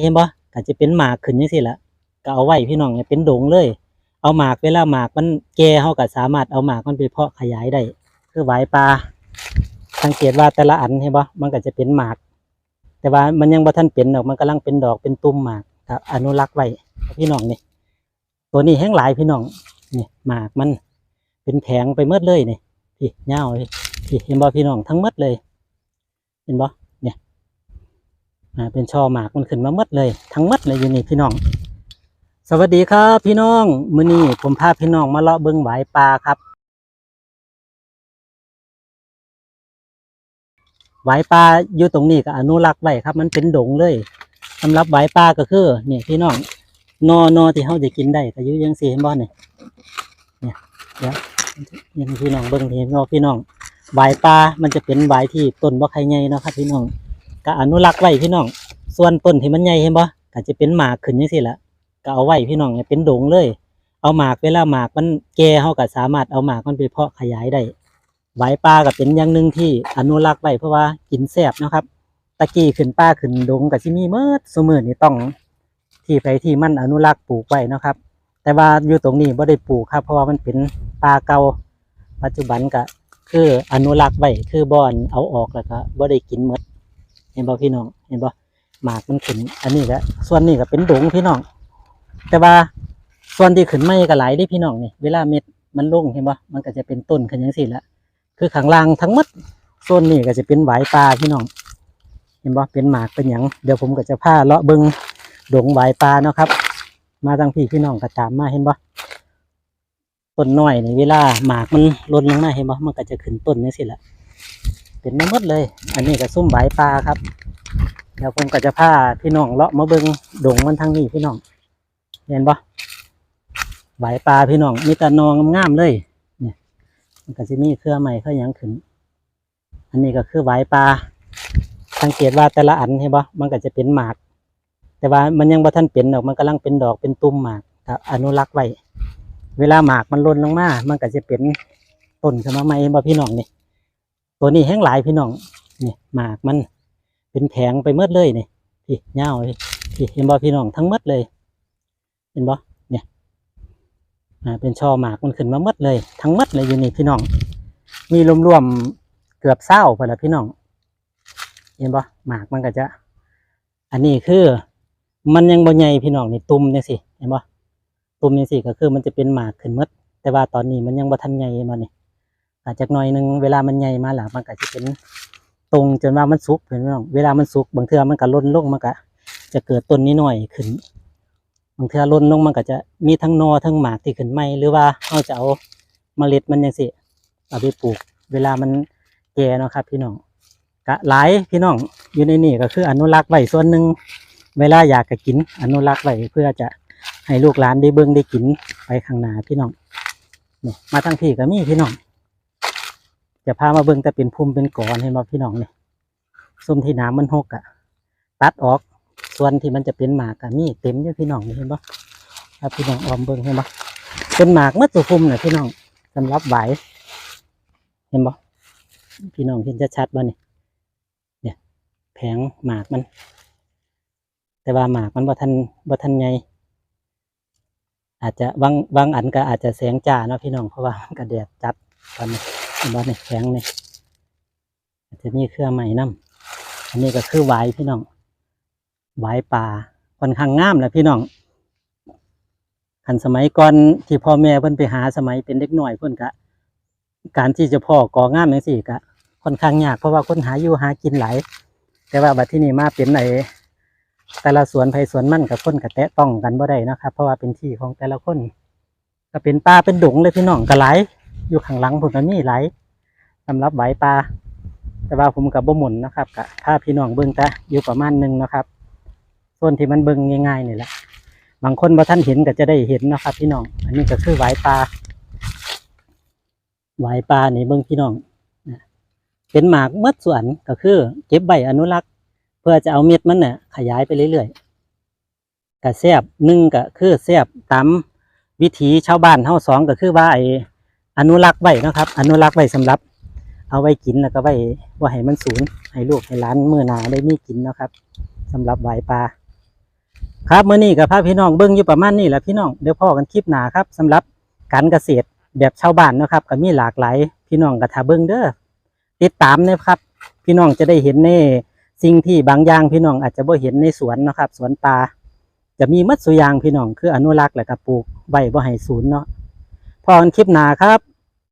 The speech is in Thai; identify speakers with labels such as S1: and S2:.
S1: เห็นบ่ก็จะเป็นหมากขึ้นจังซี่ล่ะก็เอาไว้พี่น้องเนี่ยเป็นดงเลย เอาหมากเวลาหมากมันแก่เฮาก็สามารถเอาหมากมันไปเพาะขยายได้ คือหวายปลา สังเกตว่าแต่ละอันเห็นบ่มันก็จะเป็นหมาก แต่ว่ามันยังบ่ทันเป็นดอก มันกำลังเป็นดอกเป็นตุ่มหมากครับอนุรักษ์ไว้พี่น้องนี่ ตัวนี้แห้งหลายพี่น้องนี่หมากมันเป็นแผงไปหมดเลยนี่พี่เลยพี่เห็นบ่พี่น้องทั้งหมดเลย เห็นบ่ เนี่ยอ่าเป็นช่อหมากมันขึ้นมาหมดเลย ทั้งหมดเลยอยู่นี่พี่น้อง สวัสดีครับ พี่น้องมื้อนี้ผมพาพี่น้องมาเลาะเบิ่งหวายปลาครับหวายปลาอยู่ตรงนี้ก็อนุรักษ์ไว้ครับ มันเป็นดงเลยสำหรับหวายปลาก็คือนี่พี่น้องนอนอที่เฮาจะกินได้ก็อยู่จังซี่เห็นบ่เนี่ยเนี่ยเดี๋ยวยังพี่น้องเบิ่งเห็นบ่พี่น้องหวายปลามันจะเป็นหวายที่ต้นบ่ใครใหญ่นะครับพี่น้อง ก็อนุรักษ์ไว้พี่น้อง ส่วนต้นที่มันใหญ่เห็นบ่ก็จะเป็นหมากขึ้นจังซี่ละก็เอาไว้พี่น้องเนี่ยเป็นดงเลย เอาหมากเวลาหมากมันแก่เฮาก็สามารถเอาหมากมันไปเพาะขยายได้ไหวปลาก็เป็นอย่างหนึ่งที่อนุรักษ์ไว้เพราะว่ากินแซ่บนะครับ ตะกี้ขึ้นป่าขึ้นดงก็สิมีเมิดซุมื้อนี่ต้องที่ไปที่มันอนุรักษ์ปลูกไว้นะครับ แต่ว่าอยู่ตรงนี้บ่ได้ปลูกครับ เพราะว่ามันเป็นป่าเก่าปัจจุบันก็คืออนุรักษ์ไว้คือบอนเอาออกแล้วก็บ่ได้กินหมด เห็นบ่พี่น้องเห็นบ่หมากมันขึ้น อันนี้ก็ส่วนนี้ก็เป็นดงพี่น้อง แต่ว่าส่วนที่ขึ้นไม่ก็ไหลได้พี่น้องนี่เวลาเม็ดมันลงเห็นบ่มันก็จะเป็นต้นขึ้นจังซี่ละคือข้างล่างทั้งหมดโซนนี้ก็จะเป็นหวปลาพี่น้อง เห็นบ่เป็นหมากเป็นหยังเดี๋ยวผมก็จะพาเลาะเบิงดงหวปลาเนาะครับ มาทางพี่พี่น้องก็ตามมาเห็นบ่ต้นน้อยนี่เวลาหมากมันล่นลงมาเห็นบ่มันก็จะขึ้นต้นจังซี่ละ เป็นไม่หมดเลย อันนี้ก็ซุ่มหวปลาครับเดี๋ยวผมก็จะพาพี่น้องเลาะมาเบิงดงมันทางนี้พี่น้องเห็นปะไหวปลาพี่น้องมีแต่นองงามๆเลยเนี่ยมันก็จะมีเครือใหม่เครือยังขึ้น อันนี้ก็คือไหวปลาสังเกตว่าแต่ละอันเห็นปะมันก็จะเป็นหมาก แต่ว่ามันยังบ่ทันเป็นดอกมันกำลังเป็นดอกเป็นตุ่มหมากก็อนุรักษ์ไว้เวลาหมากมันล่นลงมา มันก็จะเป็นต้นขึ้นมาใหม่เห็นปะพี่น้องนี่ ตัวนี้แห้งหลายพี่น้องนี่หมากมันเป็นแผงไปหมดเลยนี่พี่เงาพี่เห็นบ่พี่น้องทั้งหมดเลยเห็นบ่เนี่ยอ่าเป็นช่อหมากมันขึ้นมาหมดเลย ทั้งหมดเลยอยู่นี่พี่น้อง มีรวมๆเกือบเศร้าพอละพี่น้อง เห็นบ่หมากมันก็จะ อันนี้คือ มันยังบ่ใหญ่พี่น้องนี่ตุ่มเนี่ยสิเห็นบ่ตุ่มเนี่ยสิก็คือมันจะเป็นหมากขึ้นหมดแต่ว่าตอนนี้มันยังบ่ทันใหญ่มานี่ย อาจจะหน่อยหนึงเวลามันใหญ่มาแล้วมันก็จะเป็นตรงจนว่ามันสุกเห็นไหมน้องเวลามันสุกบางเทื่อมันก็ล้นลงมันก็จะเกิดต้นนี้หน่อยขึ้น บางเทื่อล้นลงมันก็จะมีทั้งนอทั้งหมากที่ขึ้นใหม่หรือว่าเราจะเอาเมล็ดมันยังสิเอาไปปลูก เวลามันแก่เนาะครับ พี่น้องกะหลายพี่น้องอยู่ในนี่ก็คืออนุรักษ์ไว้ส่วนหนึ่งเวลาอยากจะกิน อนุรักษ์ไว้เพื่อจะให้ลูกหลานได้เบิ่งได้กินไปข้างหน้าพี่น้องนี่มาทั้งพี่ก็มีพี่น้อง จะพามาเบิ่งแต่เป็นภูมิเป็นกอนเห็นบ่พี่น้องเนี่ยส้มที่น้ำมันหกอะตัดออก ส่วนที่มันจะเป็นหมากอะมีเต็มอยู่พี่น้องเห็นปะครับพี่น้องออมเบิ่งเห็นปะเป็นหมากมัดสุคุมเนี่ยพี่น้องสำหรับไหวเห็นปะพี่น้องเห็นชัดๆบ่นี่เนี่ยแผงหมากมัน แต่ว่าหมากมันบ่ทันบ่ทันใหญ่อาจจะบางบางอันก็อาจจะแสงจ้าเนาะพี่น้องเพราะว่ามันก็แดดจัดตอนนี้ เห็นบ่เนี่ยแผงนี่จะมีเครือใหม่น้ำอันนี้ก็คือไหวพี่น้องหวายป่าค่อนข้างงามแหละพี่น้องขันสมัยก่อนที่พ่อแม่เพิ่นไปหาสมัยเป็นเด็กหน่อยเพิ่นกะ การที่จะพ่อก่องามอย่างสี่กะค่อนข้างยากเพราะว่าคนหาอยู่หากินหลายแต่ว่าบัดที่นี่มาเป็นไหนแต่ละสวนไผสวนมั่นกับคนกะแตะต้องกันบ่ได้นะครับ เพราะว่าเป็นที่ของแต่ละคน ก็เป็นป่าเป็นดงเลยพี่น้องก็หล อยู่ข้างหลังผมก็มีหลายสำหรับไหวป่าแต่ว่าผมกับบ่หมุนนะครับกะถ้าพี่น้องเบิ่งแต่อยู่ประมาณหนึ่งนะครับ ส่วนที่มันเบิ่งง่ายๆนี่แหละบางคนบ่ท่านเห็นก็จะได้เห็นนะครับ พี่น้อง อันนี้ก็คือหวปลาหวปลานี่เบิ่งพี่น้องเป็นหมากเมื่อส่วนก็คือเก็บใบอนุรักษ์ เพื่อจะเอาเม็ดมันเนี่ยขยายไปเรื่อยๆก็แซบหนึ่งก็คือแซบตามวิถีชาวบ้านเฮาสองก็คือว่าไอ อนุรักษ์ไว้นะครับ อนุรักษ์ไว้สำหรับ เอาไว้กินแล้วก็ไว้บ่ให้มันสูญให้ลูกให้หลานเมื้อนาได้มีกินนะครับสำหรับหวปลาครับเมื้อนี้กับพาพี่น้องเบิ่งอยู่ประมาณนี้แหละพี่น้องเดี๋ยวพ่อกันคลิปหนาครับสำหรับการเกษตรแบบชาวบ้านนะครับก็มีหลากหลายพี่น้องก็ถ้าเบิ่งเด้อติดตามนะครับ พี่น้องจะได้เห็นในสิ่งที่บางอย่างพี่น้องอาจจะบ่เห็นในสวนนะครับ สวนป่าจะมีมัดสุยางพี่น้องคืออนุรักษ์และก็ปลูกไว้บ่ให้สูญเนาะ พอกันคลิปหนาครับ